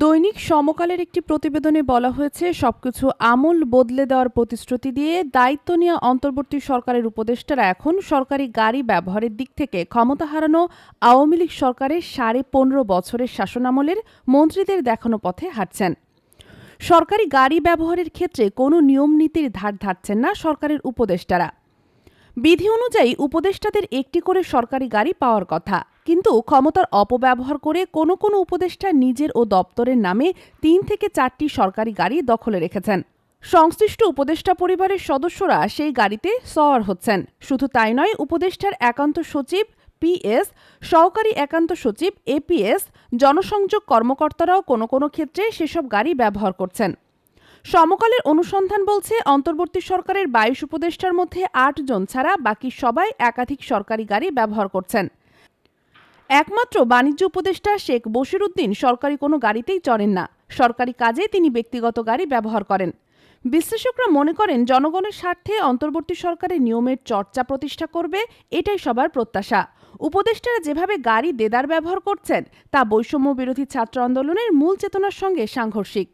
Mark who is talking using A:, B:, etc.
A: দৈনিক সমকালের একটি প্রতিবেদনে বলা হয়েছে, সবকিছু আমূল বদলে দেওয়ার প্রতিশ্রুতি দিয়ে দায়িত্ব নিয়ে অন্তর্বর্তী সরকারের উপদেষ্টারা এখন সরকারি গাড়ি ব্যবহারের দিক থেকে ক্ষমতা হারানো আওয়ামী লীগ সরকারের সাড়ে পনেরো বছরের শাসনামলের মন্ত্রীদের দেখানো পথে হাঁটছেন। সরকারি গাড়ি ব্যবহারের ক্ষেত্রে কোনো নিয়ম নীতির ধার ধারছেন না সরকারের উপদেষ্টারা। বিধি অনুযায়ী উপদেষ্টাদের একটি করে সরকারি গাড়ি পাওয়ার কথা। কিন্তু ক্ষমতার অপব্যবহার করে কোনো কোনো উপদেষ্টা নিজের ও দপ্তরের নামে তিন থেকে চারটি সরকারি গাড়ি দখলে রেখেছেন। সংশ্লিষ্ট উপদেষ্টা পরিবারের সদস্যরা সেই গাড়িতে সওয়ার হচ্ছেন। শুধু তাই নয়, উপদেষ্টার একান্ত সচিব পিএস সহকারী একান্ত সচিব এপিএস জনসংযোগ কর্মকর্তারাও কোনো কোনো ক্ষেত্রে সেসব গাড়ি ব্যবহার করছেন। সমকালের অনুসন্ধান বলছে, অন্তর্বর্তী সরকারের বাইশ উপদেষ্টার মধ্যে আট জন ছাড়া বাকি সবাই একাধিক সরকারি গাড়ি ব্যবহার করছেন। একমাত্র বাণিজ্য উপদেষ্টা শেখ বশিরুদ্দিন সরকারি কোনো গাড়িতেই চড়েন না। সরকারি কাজে তিনি ব্যক্তিগত গাড়ি ব্যবহার করেন। বিশ্লেষকরা মনে করেন, জনগণের স্বার্থে অন্তর্বর্তী সরকারের নিয়মের চর্চা প্রতিষ্ঠা করবে, এটাই সবার প্রত্যাশা। উপদেষ্টারা যেভাবে গাড়ি দেদার ব্যবহার করছেন, তা বৈষম্য বিরোধী ছাত্র আন্দোলনের মূল চেতনার সঙ্গে সাংঘর্ষিক।